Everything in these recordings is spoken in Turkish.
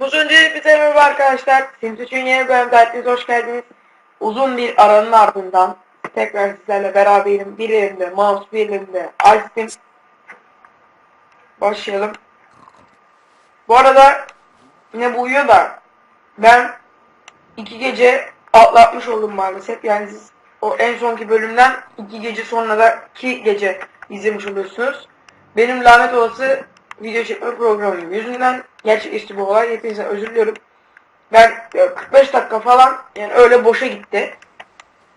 Hepinize merhaba arkadaşlar. Sims 3'ün yeni bölümde hepiniz hoş geldiniz. Uzun bir aranın ardından tekrar sizlerle beraberim. Bir elimde mouse, bir elimde iSteam. Başlayalım. Bu arada yine bu uyuyor da ben iki gece atlatmış oldum maalesef. Yani siz o en sonki bölümden iki gece sonra da iki gece izlemiş oluyorsunuz. Benim lanet olası video çekme programım yüzünden gerçekleşti bu olay. Hepinize özür diliyorum. Ben e, 45 dakika falan yani öyle boşa gitti.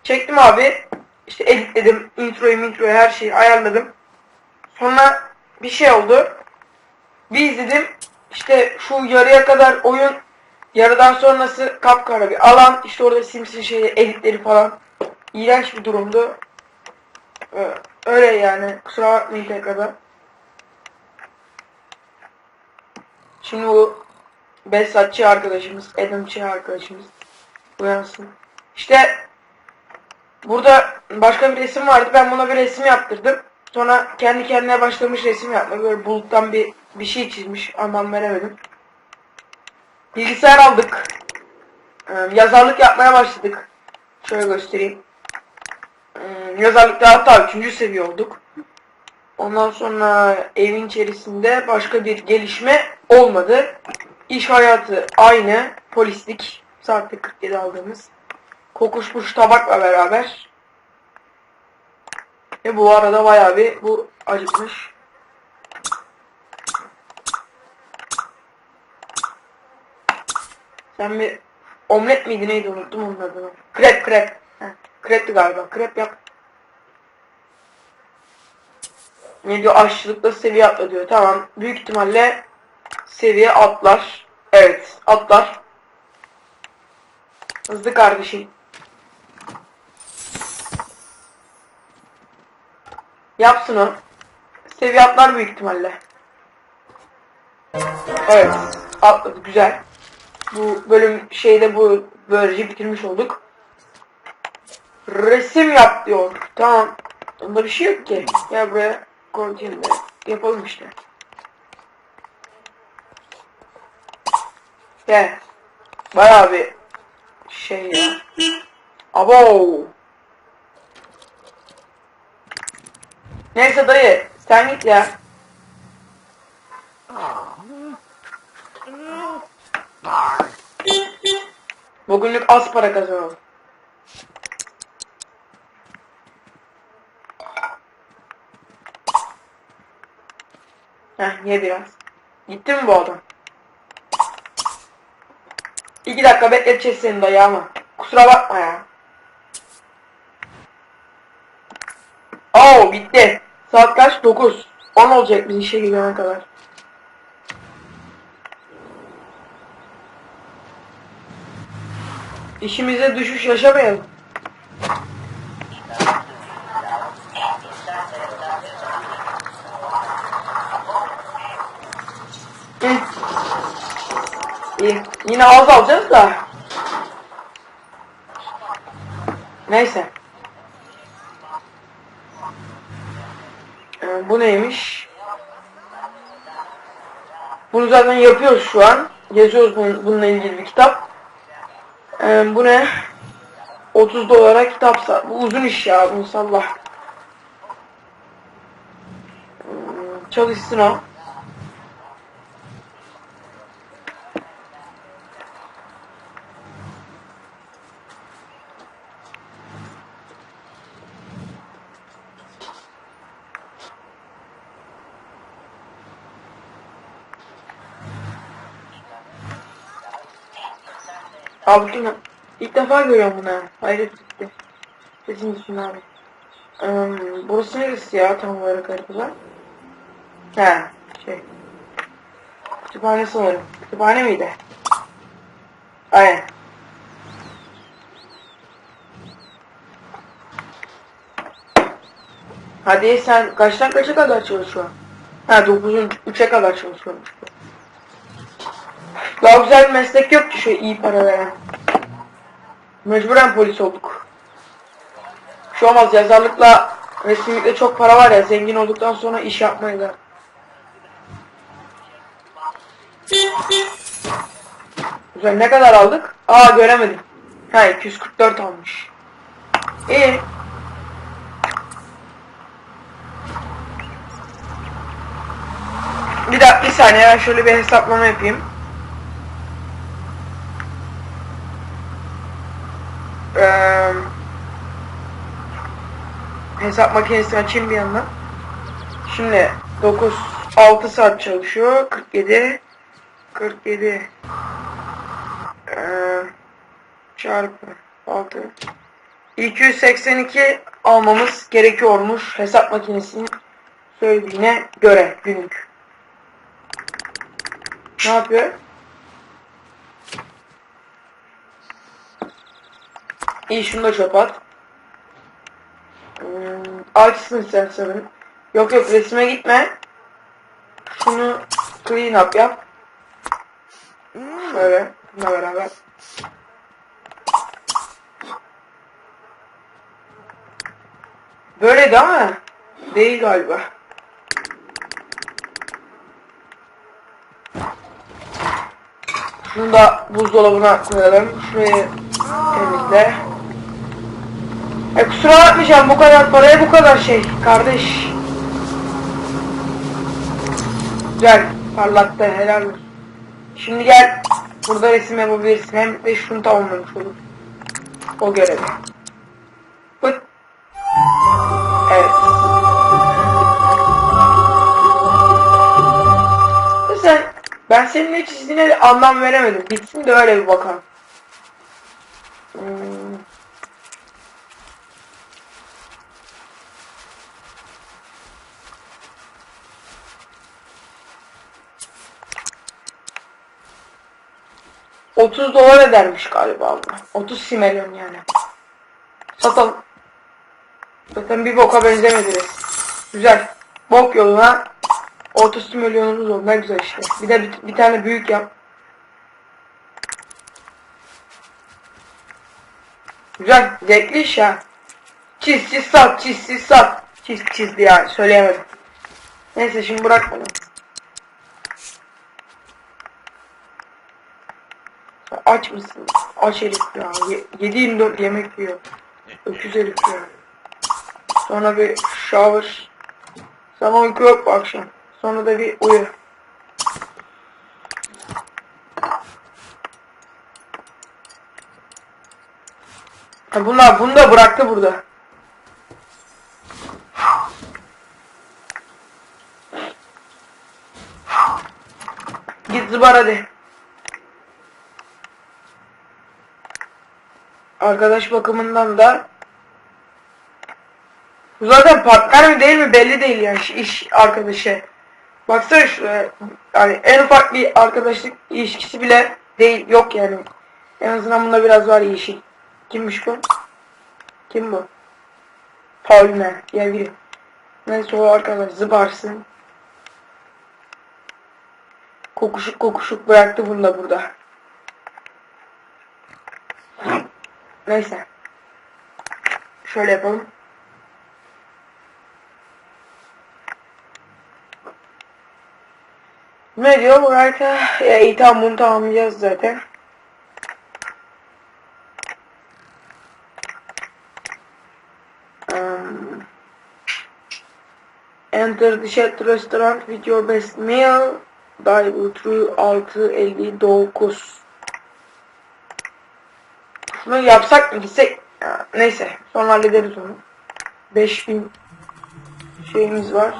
Çektim abi. İşte editledim. Introyu, introyu her şeyi ayarladım. Sonra bir şey oldu. Bir izledim. İşte şu yarıya kadar oyun yarıdan sonrası kapkara bir alan. İşte orada Sims'in şeyi editleri falan. İğrenç bir durumdu. Öyle yani. Kusura bakmayın tekrardan. Şimdi bu Besatçı arkadaşımız, Adamçı arkadaşımız uyansın. İşte burada başka bir resim vardı. Ben buna bir resim yaptırdım. Sonra kendi kendine başlamış resim yapmaya. Böyle buluttan bir bir şey çizmiş. Anlam veremedim. Bilgisayar aldık. Ee, yazarlık yapmaya başladık. Şöyle göstereyim. Ee, yazarlıkta hatta 3. seviye olduk. Ondan sonra evin içerisinde başka bir gelişme olmadı. İş hayatı aynı. Polislik. Saatte 47 aldığımız. Kokuşmuş tabakla beraber. Ve bu arada bayağı bir bu acıkmış. Sen bir omlet miydi neydi unuttum onun adını. Krep krep. Heh, krepti galiba. Krep yap. Ne diyor aşçılıkta seviye atla diyor. Tamam. Büyük ihtimalle seviye atlar. Evet atlar. Hızlı kardeşim. Yapsın o. Seviye atlar büyük ihtimalle. Evet. Atladı. Güzel. Bu bölüm şeyde bu böylece bitirmiş olduk. Resim yap diyor. Tamam. Bunda bir şey yok ki. Gel buraya. Continue. Yapalım işte. Gel. Bayağı bir şey ya. Abo. Neyse dayı sen git ya. Bugünlük az para kazanalım. Heh ye biraz. Gitti mi bu adam? İki dakika bekleteceğiz seni dayı. Kusura bakma ya. Oo bitti. Saat kaç? 9. 10 olacak biz işe gidene kadar. İşimize düşüş yaşamayalım. Yine az alacağız da. Neyse. Ee, bu neymiş? Bunu zaten yapıyoruz şu an. Yazıyoruz bunun, bununla ilgili bir kitap. Ee, bu ne? 30 dolara kitapsa. Bu uzun iş ya. Bunu salla. Hmm, Çalışsın o. Bunu ilk defa görüyorum bunu. ha. Hayret etti. Sesin gitsin abi. Ee, burası neresi ya tam olarak haritada? He şey. Kütüphane sanırım. Kütüphane miydi? Aynen. Hadi sen kaçtan kaça kadar çalışıyorsun? Ha 9'un 3'e kadar çalışıyorum. Daha güzel meslek yok ki şu iyi para veren. Mecburen polis olduk. Şu olmaz yazarlıkla resimlikle çok para var ya zengin olduktan sonra iş yapmayı da. Güzel ne kadar aldık? Aa göremedim. Ha 244 almış. İyi. Bir dakika bir saniye ben şöyle bir hesaplama yapayım. Ee, hesap makinesini açayım bir yandan. Şimdi 9 6 saat çalışıyor. 47 47 ee, çarpı 6 282 almamız gerekiyormuş hesap makinesinin söylediğine göre günlük. Ne yapıyor? İyi şunu da çöp at. Hmm, açsın sen sanırım. Yok yok resme gitme. Şunu clean up yap. Şöyle bununla beraber. Böyleydi ama değil galiba. Şunu da buzdolabına koyalım. Şurayı temizle. E kusura bakmayacağım bu kadar paraya bu kadar şey kardeş. Güzel parlattı helal. Şimdi gel burada resim yapabilirsin hem de şunu tamamlamış olur. O görevi. Pıt. Evet. Sen ben senin ne çizdiğine anlam veremedim. Bitsin de öyle bir bakalım. Hmm. ...30 dolar edermiş galiba bu. 30 simelyon yani. Satalım. Zaten bir boka benzemedi. Güzel. Bok yoluna 30 milyonumuz oldu. Ne güzel işte. Bir de bir, bir tane büyük yap. Güzel. Zevkli iş ya. Çiz çiz sat çiz çiz sat. Çiz çizdi yani söyleyemedim. Neyse şimdi bırak bunu. Aç mısın? Aç herif ya. Ye 7-24 yemek yiyor. Öküz herif ya. Sonra bir shower. Sana uyku yok bu akşam. Sonra da bir uyu. Ha bunlar bunu da bıraktı burada. Git zıbar hadi. Arkadaş bakımından da bu zaten partner mi değil mi belli değil yani iş, arkadaşı. Baksana şuraya. Yani en ufak bir arkadaşlık ilişkisi bile değil yok yani. En azından bunda biraz var yeşil. Kimmiş bu? Kim bu? Pauline diye biri. Neyse o arkadaş zıbarsın. Kokuşuk kokuşuk bıraktı bunu da burada. Neyse. Şöyle yapalım. Ne diyor bu harita? Ya iyi tamam bunu tamamlayacağız zaten. Um, enter the chat restaurant with your best meal. Dive through 659. Şunu yapsak mı gitsek? Neyse sonra hallederiz onu. 5000 şeyimiz var.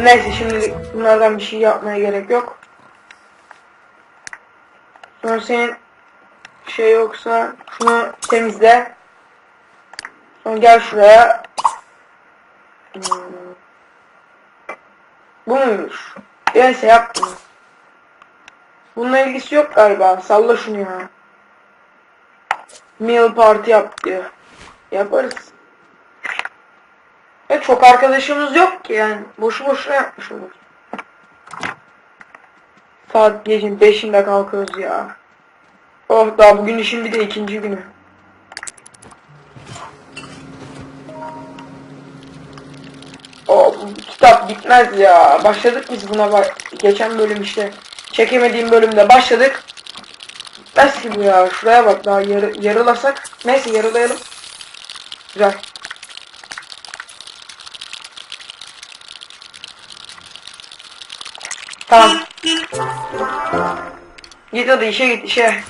Neyse şimdi bunlardan bir şey yapmaya gerek yok. Sonra senin şey yoksa şunu temizle. Sonra gel şuraya. Hmm. Bu muymuş? Neyse yap bunu. Bununla ilgisi yok galiba. Salla şunu ya. Meal party yap diyor. Yaparız. Ve çok arkadaşımız yok ki yani. Boşu boşuna yapmış olur. Saat gecenin 5'inde kalkıyoruz ya. Oh daha bugün işin bir de ikinci günü. Kitap bitmez ya. Başladık biz buna bak. Geçen bölüm işte. Çekemediğim bölümde başladık. Bitmez ki bu ya. Şuraya bak daha yarı, yarılasak. Neyse yarılayalım. Güzel. Tamam. Git hadi işe git işe.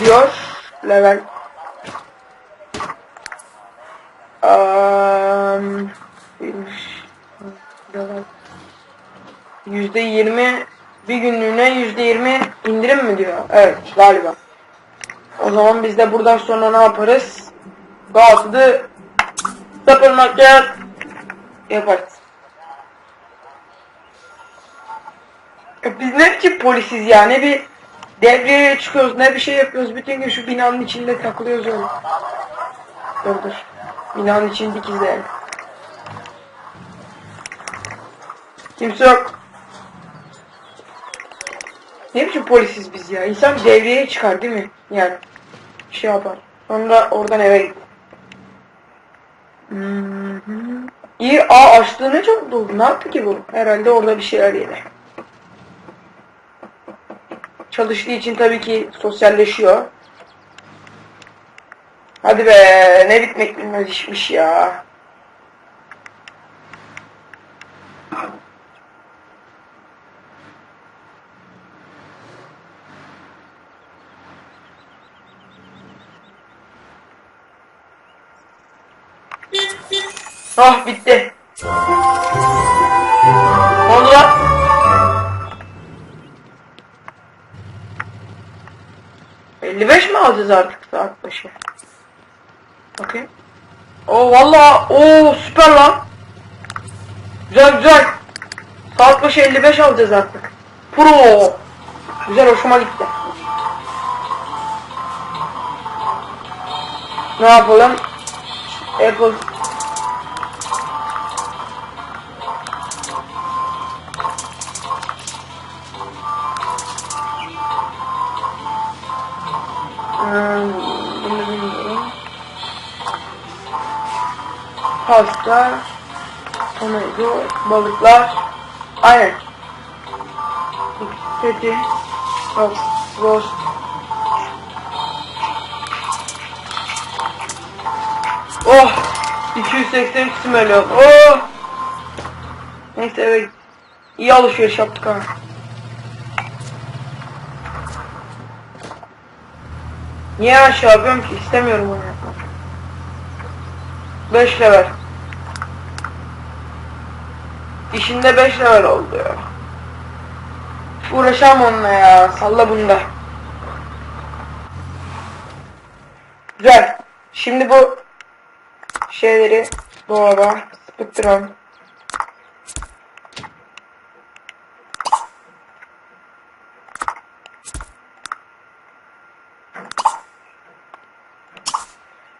Ne diyor? Level. Um, Yüzde yirmi bir günlüğüne yüzde yirmi indirim mi diyor? Evet galiba. O zaman biz de buradan sonra ne yaparız? To the supermarket yaparız. Ya biz ne biçim polisiz ya? Ne bir devreye çıkıyoruz, ne bir şey yapıyoruz. Bütün gün şu binanın içinde takılıyoruz öyle. Dur. Binanın içini dikizleyelim. Kimse yok. Ne biçim polisiz biz ya? İnsan bir devreye çıkar değil mi? Yani bir şey yapar. Sonra oradan eve git. Hı. İyi, aa açlığı ne çok doldu. Ne yaptı ki bu? Herhalde orada bir şeyler yedi. Çalıştığı için tabii ki sosyalleşiyor. Hadi be, ne bitmek bilmez işmiş ya. Ah bitti. Ne oldu lan? ...55 mi alacağız artık saat başı? Bakayım. Oo valla o süper lan. Güzel güzel. Saat başı 55 alacağız artık. Pro. Güzel hoşuma gitti. Ne yapalım? Apple Pasta, tomato, balıklar. Aynen. Peki. Yok, roast. Oh! 283 milyon. Oh! Neyse evet. İyi alışveriş yaptık ha. Niye aşağı yapıyorum ki? İstemiyorum onu yapmak. 5 level. İşinde 5 level oldu ya. Onunla ya. Salla bunu da. Güzel. Şimdi bu şeyleri dolaba sıkıştıralım.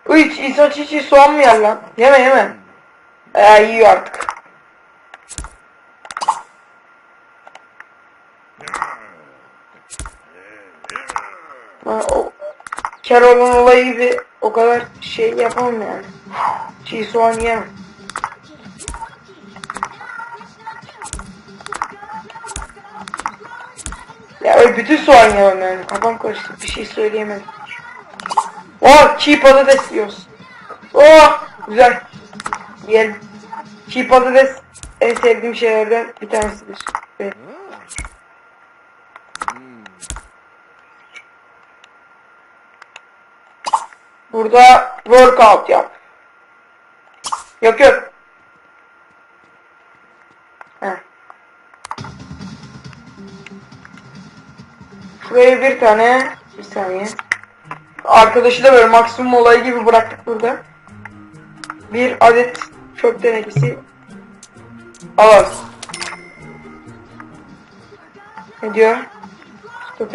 Uy insan hiç soğan mı yer lan? Yeme yeme. Ee, yiyor artık. Ha, o Carol'un olayı gibi o kadar şey yapamam yani. Çiğ soğan yiyemem. Ya öyle bütün soğan yemem yani. Kafam karıştı. Bir şey söyleyemedim. Oh çiğ patates yiyoruz. Oh güzel. Yiyelim. Çiğ patates en sevdiğim şeylerden bir tanesidir. Evet. Burada workout yap. Yok yok. Heh. Şuraya bir tane bir saniye. Arkadaşı da böyle maksimum olayı gibi bıraktık burada. Bir adet çöp tenekesi alalım. Ne diyor? Stop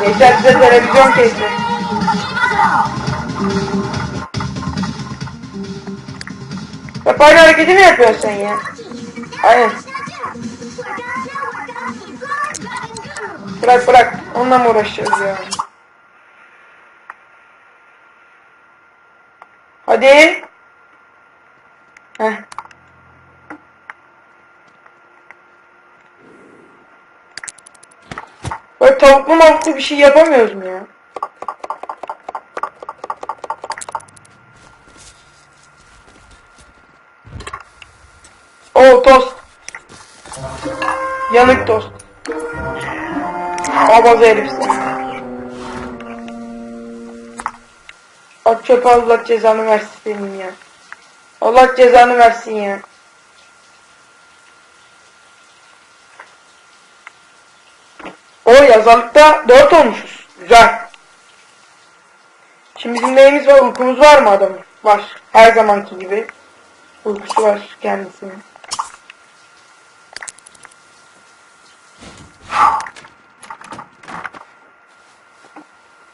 Geçen size televizyon kesti. Hep aynı hareketi mi yapıyorsun sen ya? Aynen. Bırak bırak. Onunla mı uğraşacağız ya? Hadi. Heh. Böyle tavuklu mavuklu bir şey yapamıyoruz mu ya? Oo tost. Yanık tost. Abaza herif sen. At çöpe Allah cezanı versin senin ya. Allah cezanı versin ya. O yazarlıkta 4 olmuşuz. Güzel. Şimdi bizim neyimiz var? Uykumuz var mı adamın? Var. Her zamanki gibi. Uykusu var kendisinin.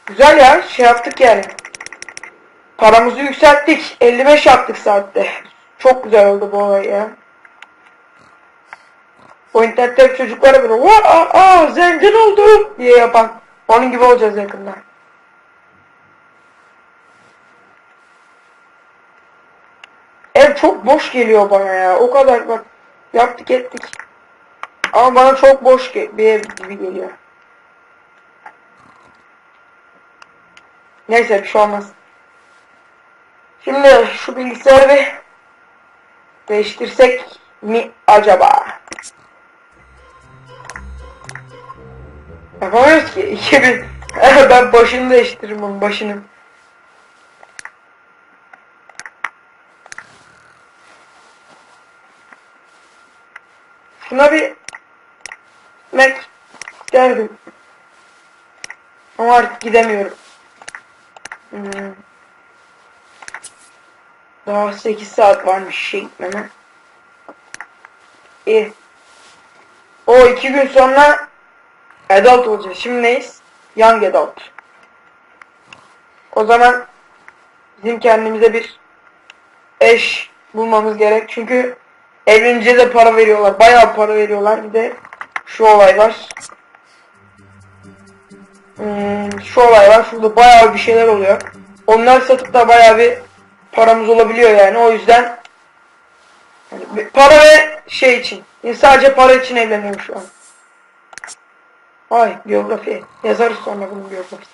Güzel ya. Şey yaptık yani. Paramızı yükselttik. 55 yaptık saatte. Çok güzel oldu bu olay ya. O internette çocuklara böyle aa, aa zengin oldum diye yapan. Onun gibi olacağız yakında. Ev çok boş geliyor bana ya. O kadar bak yaptık ettik. Ama bana çok boş bir ev gibi geliyor. Neyse bir şey olmaz. Şimdi şu bilgisayarı bir değiştirsek mi acaba? Yapamıyoruz ki. 2000 ben başını değiştiririm onun başını. Şuna bir Mac derdim. Ama artık gidemiyorum. Hmm. Daha 8 saat varmış şey gitmeme. İyi. O iki gün sonra adult olacağız. Şimdi neyiz? Young adult. O zaman bizim kendimize bir eş bulmamız gerek. Çünkü evlenince de para veriyorlar. Bayağı para veriyorlar. Bir de şu olay var. Hmm, şu olay var. Şurada bayağı bir şeyler oluyor. Onlar satıp da bayağı bir paramız olabiliyor yani. O yüzden bir- para ve şey için. Yani sadece para için evleniyorum şu an. Ay biyografi. Yazarız sonra bunun biyografisini.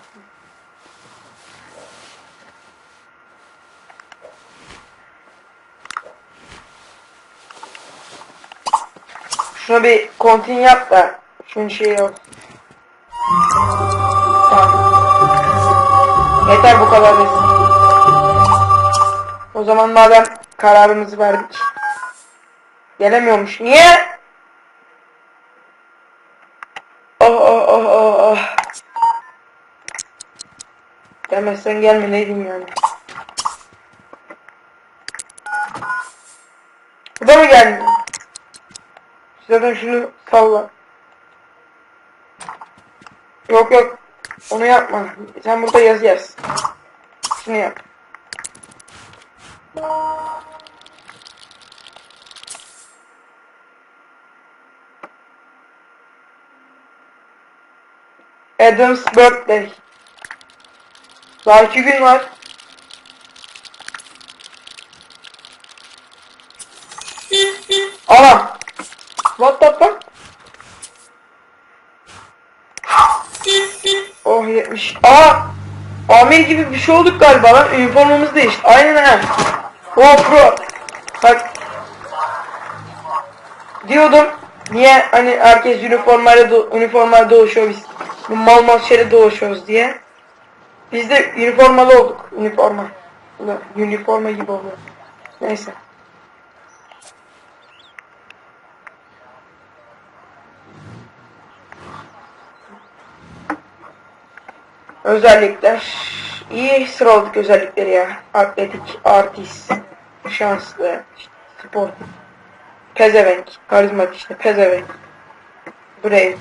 Şuna bir kontin yap da şunun şeyi yok. Tamam. Yeter bu kadar resim. O zaman madem kararımızı verdik. Gelemiyormuş. Niye? Oh oh oh oh oh. Demezsen gelme neydim yani. Bu da mı gelmiyor? Zaten şunu salla. Yok yok. Onu yapma. Sen burada yaz yaz. Şunu yap. Adam's birthday. Daha iki gün var. Ana. What the fuck? Oh 70. Aa! Amir gibi bir şey olduk galiba lan. Üniformamız değişti. Aynen ha. Oh pro. Bak. Diyordum. Niye hani herkes üniformayla do üniformayla dolaşıyor biz bu mal mal şeyle dolaşıyoruz diye. Biz de üniformalı olduk. Üniforma. Üniforma gibi oluyor. Neyse. Özellikler. İyi sıraladık özellikleri ya. Atletik, artist, şanslı, işte, sportif, pezevenk, karizmatik işte, pezevenk, brave.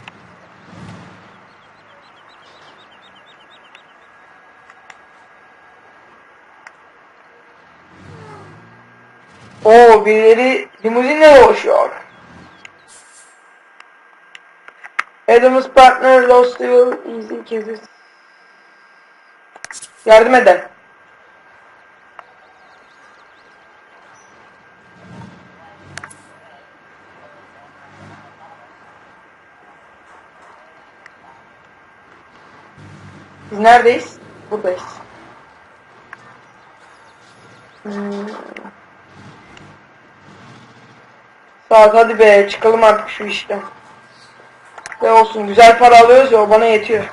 Oo birileri limuzinle dolaşıyor. Adam's partner lost you easy cases. Yardım eden. Biz neredeyiz? Buradayız. Hmm. Saat hadi be çıkalım artık şu işten. Ne olsun güzel para alıyoruz ya o bana yetiyor.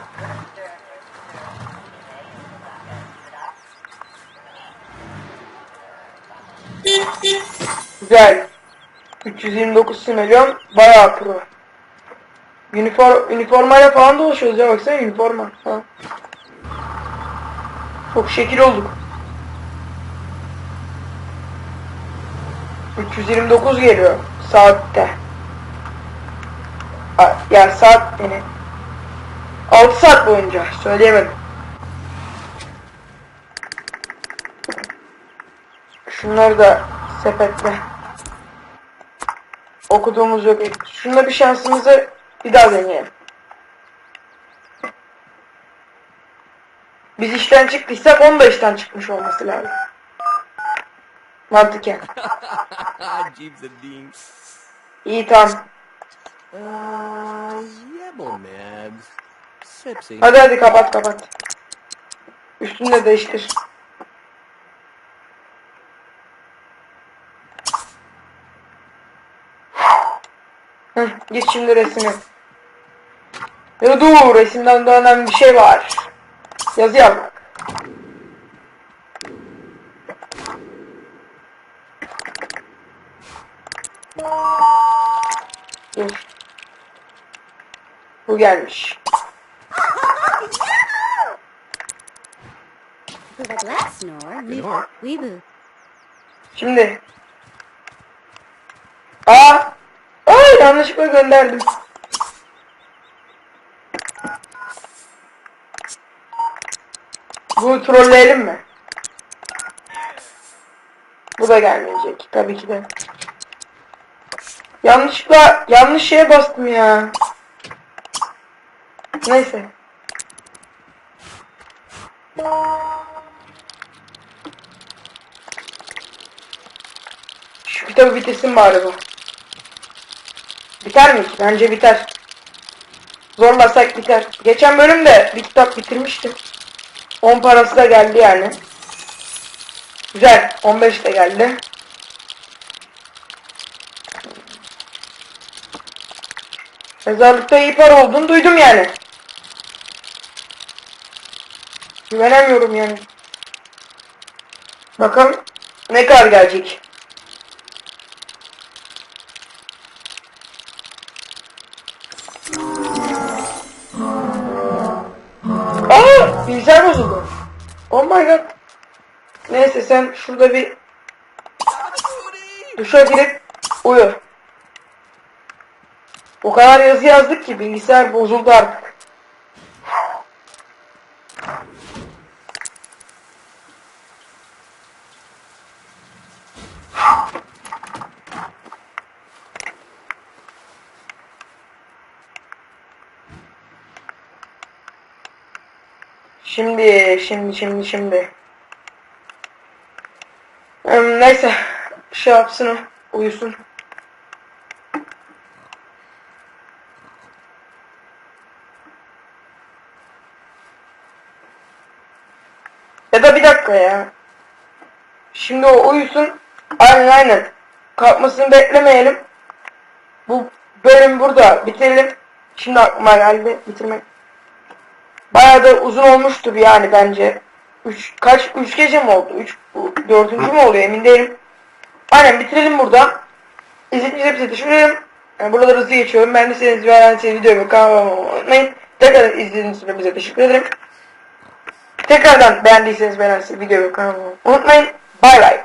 Güzel. 329 milyon bayağı pro. Üniform, üniformayla falan dolaşıyoruz ya baksana üniforma. Ha. Çok şekil olduk. 329 geliyor saatte. A- Ya saat yani 6 saat boyunca söyleyemedim. Şunları da sepetle. Okuduğumuz yok. Şunda bir şansımızı bir daha deneyelim. Biz işten çıktıysak onun da işten çıkmış olması lazım. Mantıken. Jeeves a ding. İyi tamam. Yebble mabs. Sipsy. Hadi hadi kapat kapat. Üstünü de değiştir. Hı, git şimdi resmi. Ya dur resimden daha önemli bir şey var. Yazı yazmak. Bu gelmiş. Şimdi. Aa! Aa yanlışlıkla gönderdim. Bu trolleyelim mi? Bu da gelmeyecek tabii ki de. Yanlışlıkla yanlış şeye bastım ya. Neyse. Şu kitabı bitirsin bari bu. Biter mi? Bence biter. Zorlasak biter. Geçen bölümde bir kitap bitirmiştim. 10 parası da geldi yani. Güzel. 15 de geldi. Mezarlıkta iyi para olduğunu duydum yani. Güvenemiyorum yani. Bakalım ne kadar gelecek. Aa, bilgisayar bozuldu. Oh my god. Neyse sen şurada bir duşa girip uyu. O kadar yazı yazdık ki bilgisayar bozuldu artık. Şimdi, şimdi, şimdi, neyse, şey yapsın o, uyusun. Ya da bir dakika ya. Şimdi o uyusun. Aynen aynen. Kalkmasını beklemeyelim. Bu bölüm burada bitirelim. Şimdi aklıma geldi bitirmek. Bayağı da uzun olmuştur yani bence. Üç, kaç, üç gece mi oldu? Üç, dördüncü mü oluyor emin değilim. Aynen bitirelim burada. İzlediğiniz hepinize teşekkür ederim. Yani buraları hızlı geçiyorum. Ben de sevdiğiniz ve beğendiğiniz videoyu kanalıma unutmayın. Tekrar izlediğiniz için hepinize teşekkür ederim. Tekrardan beğendiyseniz beğendiyseniz videoyu kanalıma unutmayın. Bay bay.